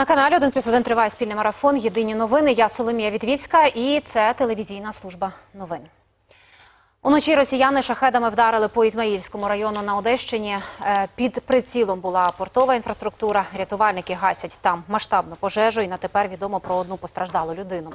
На каналі один плюс один триває спільний марафон. Єдині новини. Я Соломія Вітвіцька і це телевізійна служба новин. Уночі росіяни шахедами вдарили по Ізмаїльському району на Одещині. Е, Під прицілом була портова інфраструктура. Рятувальники гасять там масштабну пожежу. І на тепер відомо про одну постраждалу людину.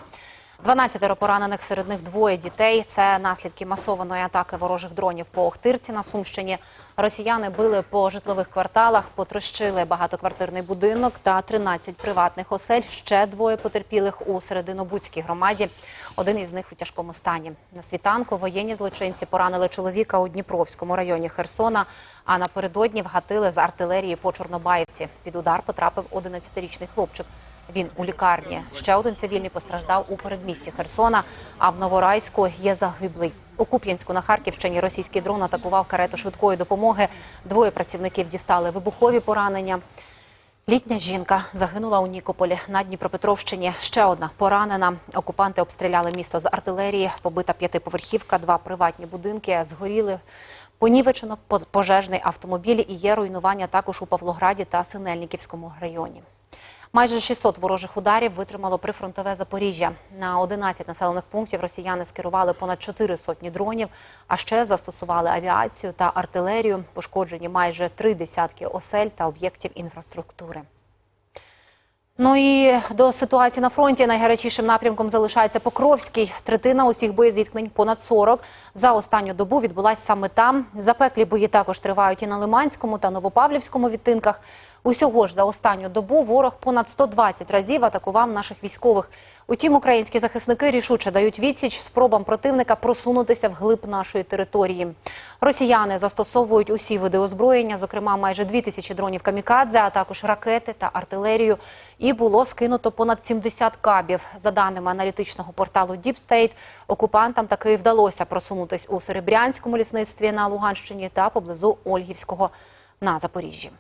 12 поранених, серед них двоє дітей. Це наслідки масованої атаки ворожих дронів по Охтирці на Сумщині. Росіяни били по житлових кварталах, потрощили багатоквартирний будинок та 13 приватних осель. Ще двоє потерпілих у Серединобудській громаді. Один із них у тяжкому стані. На світанку воєнні злочинці поранили чоловіка у Дніпровському районі Херсона. А напередодні вгатили з артилерії по Чорнобаївці. Під удар потрапив 11-річний хлопчик. Він у лікарні. Ще один цивільний постраждав у передмісті Херсона. А в Новорайську є загиблий. У Куп'янську на Харківщині російський дрон атакував карету швидкої допомоги. Двоє працівників дістали вибухові поранення. Літня жінка загинула у Нікополі на Дніпропетровщині. Ще одна поранена. Окупанти обстріляли місто з артилерії. Побита п'ятиповерхівка, два приватні будинки згоріли. Понівечено по- пожежний автомобіль і є руйнування також у Павлограді та Синельниківському районі. Майже 600 ворожих ударів витримало прифронтове Запоріжжя. На 11 населених пунктів росіяни скерували понад 4 сотні дронів, а ще застосували авіацію та артилерію. Пошкоджені майже три десятки осель та об'єктів інфраструктури. Ну і до ситуації на фронті найгарячішим напрямком залишається Покровський. Третина усіх боєзіткнень, понад 40, за останню добу відбулась саме там. Запеклі бої також тривають і на Лиманському та Новопавлівському відтинках. Усього ж за останню добу ворог понад 120 разів атакував наших військових. Утім, українські захисники рішуче дають відсіч спробам противника просунутися вглиб нашої території. Росіяни застосовують усі види озброєння, зокрема майже 2 тисячі дронів камікадзе, а також ракети та артилерію. І було скинуто понад 70 кабів. За даними аналітичного порталу State, окупантам таки вдалося просунутись у Серебрянському лісництві на Луганщині та поблизу Ольгівського на Запоріжжі.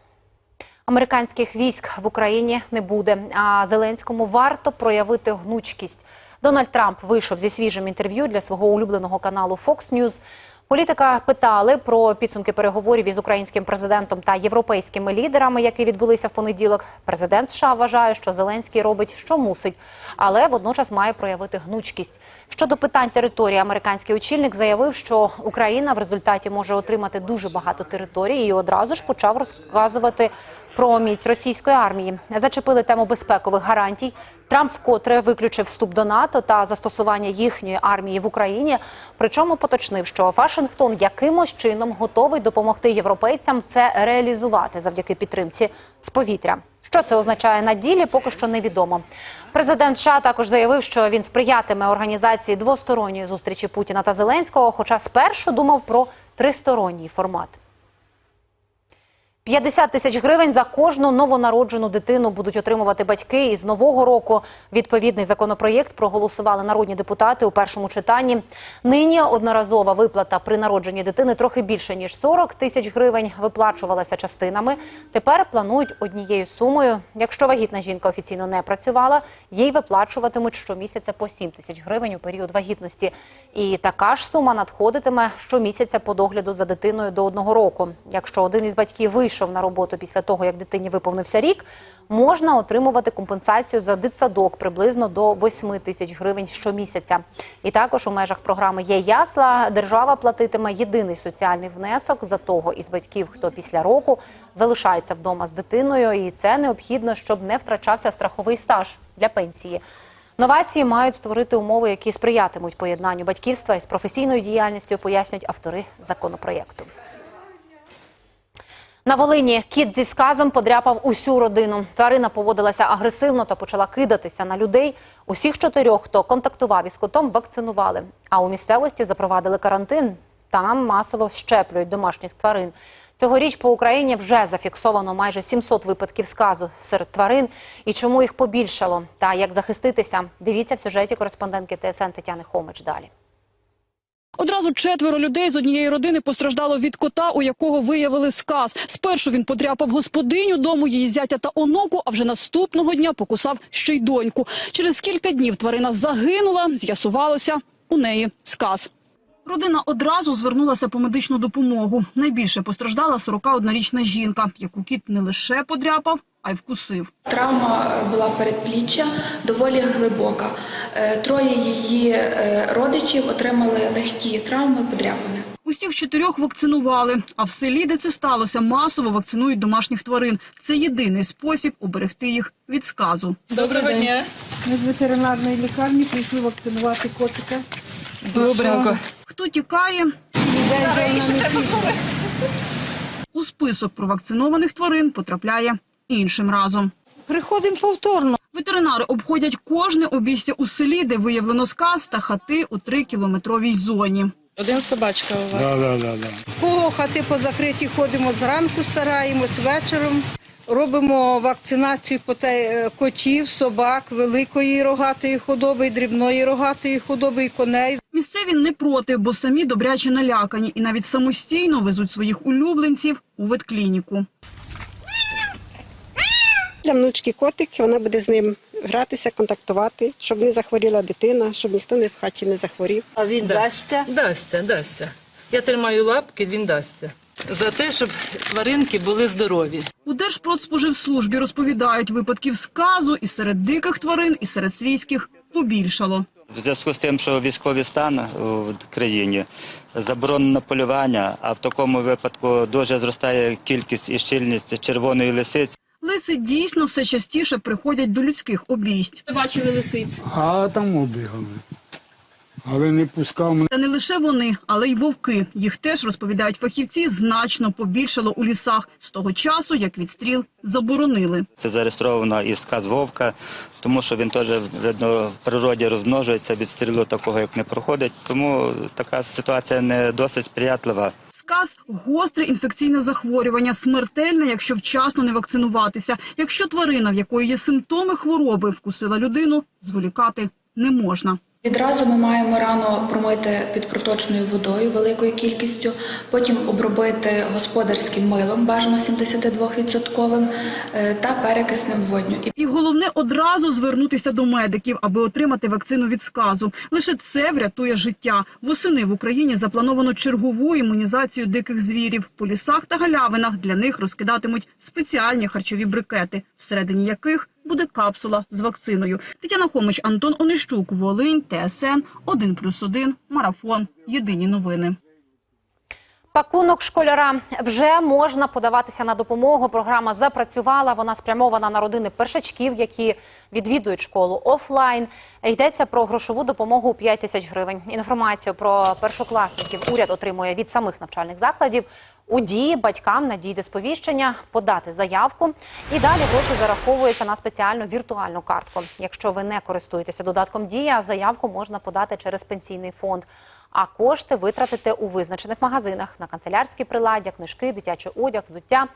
Американських військ в Україні не буде. А Зеленському варто проявити гнучкість. Дональд Трамп вийшов зі свіжим інтерв'ю для свого улюбленого каналу Fox News. Політика питали про підсумки переговорів із українським президентом та європейськими лідерами, які відбулися в понеділок. Президент США вважає, що Зеленський робить, що мусить, але водночас має проявити гнучкість. Щодо питань території, американський очільник заявив, що Україна в результаті може отримати дуже багато територій і одразу ж почав розказувати про міць російської армії. Зачепили тему безпекових гарантій. Трамп вкотре виключив вступ до НАТО та застосування їхньої армії в Україні. Причому поточнив, що Вашингтон якимось чином готовий допомогти європейцям це реалізувати завдяки підтримці з повітря. Що це означає на ділі, поки що невідомо. Президент США також заявив, що він сприятиме організації двосторонньої зустрічі Путіна та Зеленського, хоча спершу думав про тристоронній формат. 50 тисяч гривень за кожну новонароджену дитину будуть отримувати батьки. І з нового року відповідний законопроєкт проголосували народні депутати у першому читанні. Нині одноразова виплата при народженні дитини трохи більше ніж 40 тисяч гривень виплачувалася частинами. Тепер планують однією сумою. Якщо вагітна жінка офіційно не працювала, їй виплачуватимуть щомісяця по 7 тисяч гривень у період вагітності. І така ж сума надходитиме щомісяця по догляду за дитиною до одного року. Якщо один із батьків вийшов на роботу після того, як дитині виповнився рік, можна отримувати компенсацію за дитсадок приблизно до 8 тисяч гривень щомісяця. І також у межах програми є ясла. Держава платитиме єдиний соціальний внесок за того із батьків, хто після року залишається вдома з дитиною, і це необхідно, щоб не втрачався страховий стаж для пенсії. Новації мають створити умови, які сприятимуть поєднанню батьківства із професійною діяльністю, пояснюють автори законопроєкту. На Волині кіт зі сказом подряпав усю родину. Тварина поводилася агресивно та почала кидатися на людей. Усіх чотирьох, хто контактував із котом, вакцинували. А у місцевості запровадили карантин. Там масово щеплюють домашніх тварин. Цьогоріч по Україні вже зафіксовано майже 700 випадків сказу серед тварин. І чому їх побільшало? Та як захиститися? Дивіться в сюжеті кореспондентки ТСН Тетяни Хомич далі. Одразу четверо людей з однієї родини постраждало від кота, у якого виявили сказ. Спершу він подряпав господиню дому, її зятя та онуку, а вже наступного дня покусав ще й доньку. Через кілька днів тварина загинула, з'ясувалося, у неї сказ. Родина одразу звернулася по медичну допомогу. Найбільше постраждала 41-річна жінка, яку кіт не лише подряпав, а й вкусив. Травма е, була передпліччя доволі глибока. Е, Троє її е, родичів отримали легкі травми, подряпини. Усіх чотирьох вакцинували, а в селі, де це сталося, масово вакцинують домашніх тварин. Це єдиний спосіб уберегти їх від сказу. Доброго дня. Ми з ветеринарної лікарні прийшли вакцинувати котика. Добренько. Хто тікає? У список провакцинованих тварин потрапляє іншим разом. Приходимо повторно. Ветеринари обходять кожне обійстя у селі, де виявлено сказ та хати у трикілометровій зоні. Один собачка у вас. Да, да, да, да. Кого хати позакриті, ходимо зранку, стараємось вечором. Робимо вакцинацію поте- котів, собак, великої рогатої худоби, дрібної рогатої худоби і коней. Місцеві не проти, бо самі добряче налякані і навіть самостійно везуть своїх улюбленців у ветклініку. Для внучки котик, вона буде з ним гратися, контактувати, щоб не захворіла дитина, щоб ніхто не в хаті не захворів. А він дасться. Дасться, дасться. Я тримаю лапки, він дасться. За те, щоб тваринки були здорові. У Держпродспоживслужбі розповідають, випадків сказу і серед диких тварин, і серед свійських побільшало. В зв'язку з тим, що військовий стан в країні заборонено полювання, а в такому випадку дуже зростає кількість і щільність червоної лисиці. Лиси дійсно все частіше приходять до людських обійсть. Бачили лисиць. А там обігали. Але не пускав мене. Та не лише вони, але й вовки. Їх теж розповідають фахівці, значно побільшало у лісах з того часу, як відстріл заборонили. Це зареєстровано і сказ вовка, тому що він теж видно в природі розмножується від стрілу такого, як не проходить. Тому така ситуація не досить сприятлива. Сказ гостре інфекційне захворювання, смертельне, якщо вчасно не вакцинуватися. Якщо тварина, в якої є симптоми хвороби, вкусила людину, зволікати не можна. Відразу ми маємо рану промити під проточною водою великою кількістю, потім обробити господарським милом, бажано 72% е, та перекиснем водню. І головне одразу звернутися до медиків, аби отримати вакцину від сказу. Лише це врятує життя. Восени в Україні заплановано чергову імунізацію диких звірів. По лісах та галявинах для них розкидатимуть спеціальні харчові брикети, всередині яких буде капсула з вакциною. Тетяна Хомич, Антон Онищук, Волинь, ТСН 1+,1, Марафон. Єдині новини. Пакунок школяра вже можна подаватися на допомогу. Програма запрацювала. Вона спрямована на родини першачків, які відвідують школу офлайн. Йдеться про грошову допомогу у 5 тисяч гривень. Інформацію про першокласників уряд отримує від самих навчальних закладів. У дії батькам надійде сповіщення подати заявку, і далі гроші зараховуються на спеціальну віртуальну картку. Якщо ви не користуєтеся додатком дія, заявку можна подати через пенсійний фонд. А кошти витратите у визначених магазинах на канцелярські приладдя, книжки, дитячий одяг, взуття.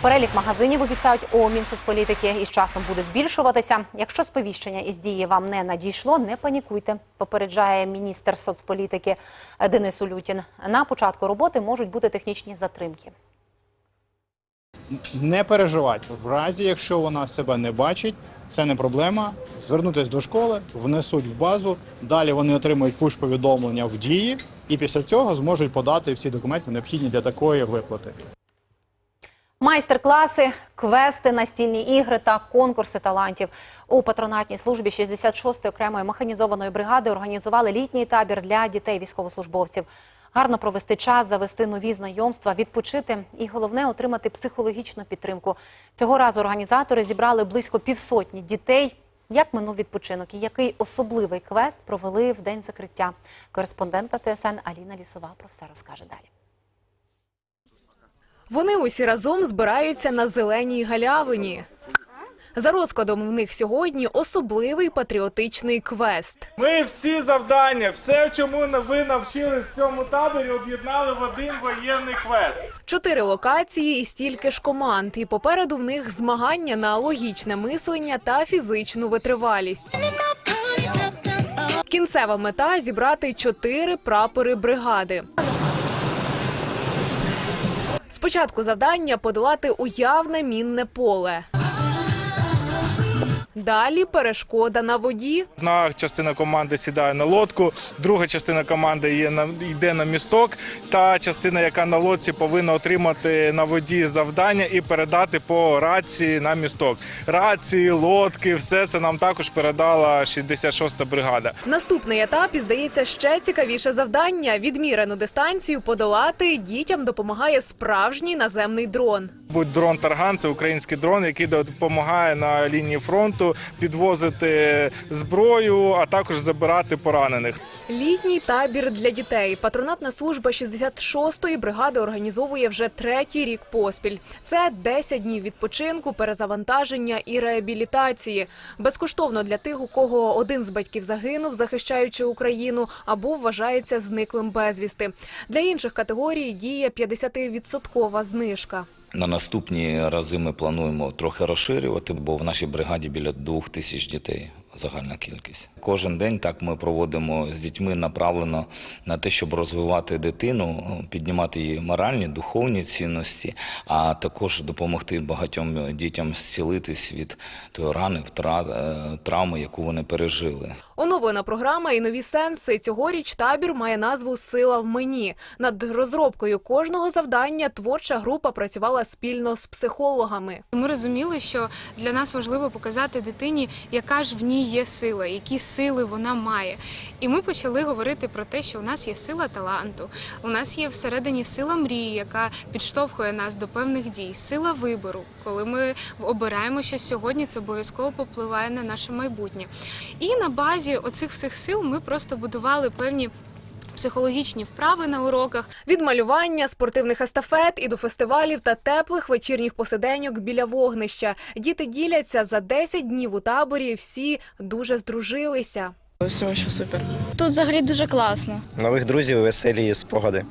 Перелік магазинів обіцяють у Мінсоцполітики і з часом буде збільшуватися. Якщо сповіщення із дії вам не надійшло, не панікуйте. Попереджає міністр соцполітики Денис Улютін. На початку роботи можуть бути технічні затримки. не переживати. В разі, якщо вона себе не бачить, це не проблема. Звернутися до школи, внесуть в базу. Далі вони отримують пуш-повідомлення в дії, і після цього зможуть подати всі документи, необхідні для такої виплати. Майстер-класи, квести, настільні ігри та конкурси талантів у патронатній службі 66-ї окремої механізованої бригади організували літній табір для дітей військовослужбовців. Гарно провести час, завести нові знайомства, відпочити і головне отримати психологічну підтримку. Цього разу організатори зібрали близько півсотні дітей. Як минув відпочинок і який особливий квест провели в день закриття? Кореспондентка ТСН Аліна Лісова про все розкаже далі. Вони усі разом збираються на зеленій галявині. За розкладом в них сьогодні особливий патріотичний квест. Ми всі завдання, все, чому ви навчились в цьому таборі, об'єднали в один воєнний квест. Чотири локації і стільки ж команд. І попереду в них змагання на логічне мислення та фізичну витривалість. Кінцева мета зібрати чотири прапори бригади. Спочатку завдання подолати уявне мінне поле. Далі перешкода на воді. Одна частина команди сідає на лодку, друга частина команди є на йде на місток. Та частина, яка на лодці, повинна отримати на воді завдання і передати по рації на місток. Рації, лодки, все це нам також передала 66-та бригада. Наступний етап і здається ще цікавіше завдання. Відмірену дистанцію подолати дітям допомагає справжній наземний дрон. Будь дрон Тарган, це український дрон, який допомагає на лінії фронту підвозити зброю, а також забирати поранених. Літній табір для дітей. Патронатна служба 66-ї бригади організовує вже третій рік поспіль. Це 10 днів відпочинку, перезавантаження і реабілітації. Безкоштовно для тих, у кого один з батьків загинув, захищаючи Україну, або вважається зниклим безвісти. Для інших категорій діє 50-відсоткова знижка. На наступні рази ми плануємо трохи розширювати, бо в нашій бригаді біля двох тисяч дітей загальна кількість. Кожен день так ми проводимо з дітьми направлено на те, щоб розвивати дитину, піднімати її моральні, духовні цінності, а також допомогти багатьом дітям зцілитись від тої рани, втрат, е, травми, яку вони пережили. Оновлена програма і нові сенси. Цьогоріч табір має назву Сила в мені. Над розробкою кожного завдання творча група працювала спільно з психологами. Ми розуміли, що для нас важливо показати дитині, яка ж в ній є сила, які сили вона має. І ми почали говорити про те, що у нас є сила таланту, у нас є всередині сила мрії, яка підштовхує нас до певних дій, сила вибору. Коли ми обираємо щось сьогодні, це обов'язково попливає на наше майбутнє. І на базі оцих всіх сил ми просто будували певні. Психологічні вправи на уроках, Від малювання, спортивних естафет і до фестивалів та теплих вечірніх посиденьок біля вогнища. Діти діляться за 10 днів у таборі. Всі дуже здружилися. Все, що супер. Тут взагалі дуже класно. Нових друзів, веселі спогади.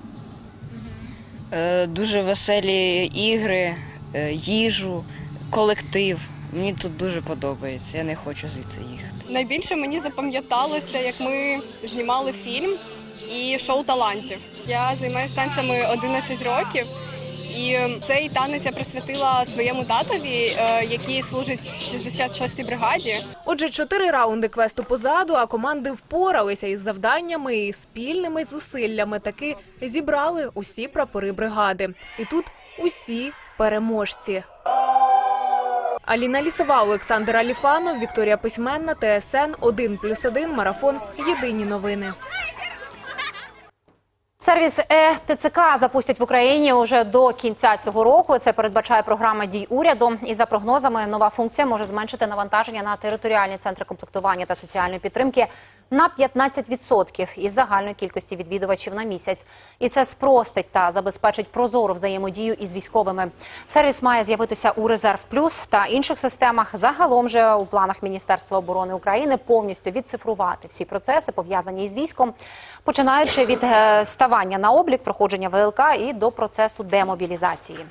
Е, дуже веселі ігри, е, їжу, колектив. Мені тут дуже подобається. Я не хочу звідси їхати. Найбільше мені запам'яталося, як ми знімали фільм і шоу талантів. Я займаюся танцями 11 років. І цей танець я присвятила своєму татові, е, який служить в 66-й бригаді. Отже, чотири раунди квесту позаду, а команди впоралися із завданнями і спільними зусиллями таки зібрали усі прапори бригади. І тут усі переможці. Аліна Лісова, Олександр Аліфанов, Вікторія Письменна, ТСН 1+,1, Марафон. Єдині новини. Сервіс ЕТЦК запустять в Україні уже до кінця цього року. Це передбачає програма дій уряду. І за прогнозами, нова функція може зменшити навантаження на територіальні центри комплектування та соціальної підтримки на 15% із загальної кількості відвідувачів на місяць. І це спростить та забезпечить прозору взаємодію із військовими. Сервіс має з'явитися у Резерв Плюс та інших системах. Загалом же у планах Міністерства оборони України повністю відцифрувати всі процеси пов'язані із військом, починаючи від е, ставання на облік, проходження ВЛК і до процесу демобілізації.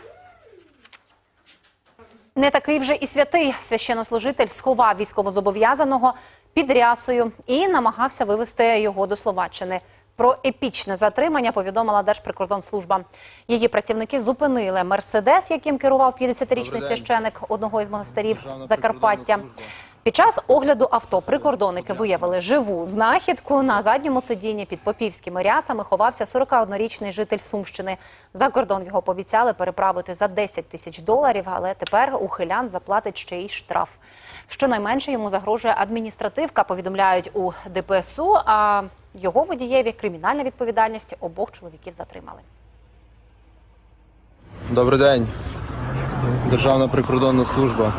Не такий вже і святий священнослужитель сховав військовозобов'язаного під рясою і намагався вивести його до Словаччини. Про епічне затримання повідомила Держприкордонслужба. Її працівники зупинили мерседес, яким керував 50-річний священик одного із монастирів Закарпаття. Під час огляду авто прикордонники виявили живу знахідку. На задньому сидінні під попівськими рясами ховався 41-річний житель Сумщини. За кордон його пообіцяли переправити за 10 тисяч доларів, але тепер ухилян заплатить ще й штраф. Щонайменше йому загрожує адміністративка, повідомляють у ДПСУ, а його водієві кримінальна відповідальність обох чоловіків затримали. Добрий день. Державна прикордонна служба.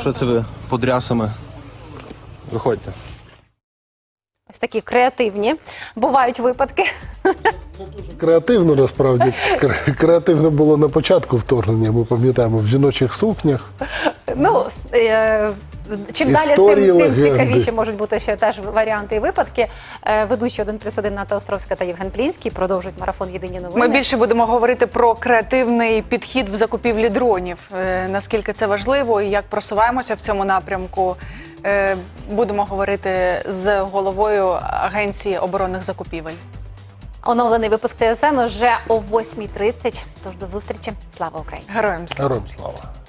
Що це ви подрясами? Виходьте. Ось такі креативні бувають випадки. Креативно насправді креативно було на початку вторгнення. Ми пам'ятаємо в жіночих сукнях. Ну е, чим далі, тим, тим легенди. цікавіші можуть бути ще теж варіанти і випадки. Е, ведучі 1 плюс 1 Ната Островська та Євген Плінський продовжують марафон Єдині новини. Ми більше будемо говорити про креативний підхід в закупівлі дронів. Е, Наскільки це важливо і як просуваємося в цьому напрямку. Е, Будемо говорити з головою агенції оборонних закупівель. Оновлений випуск ТСН уже о 8.30. Тож до зустрічі. Слава Україні! Героям слава! Героям слава!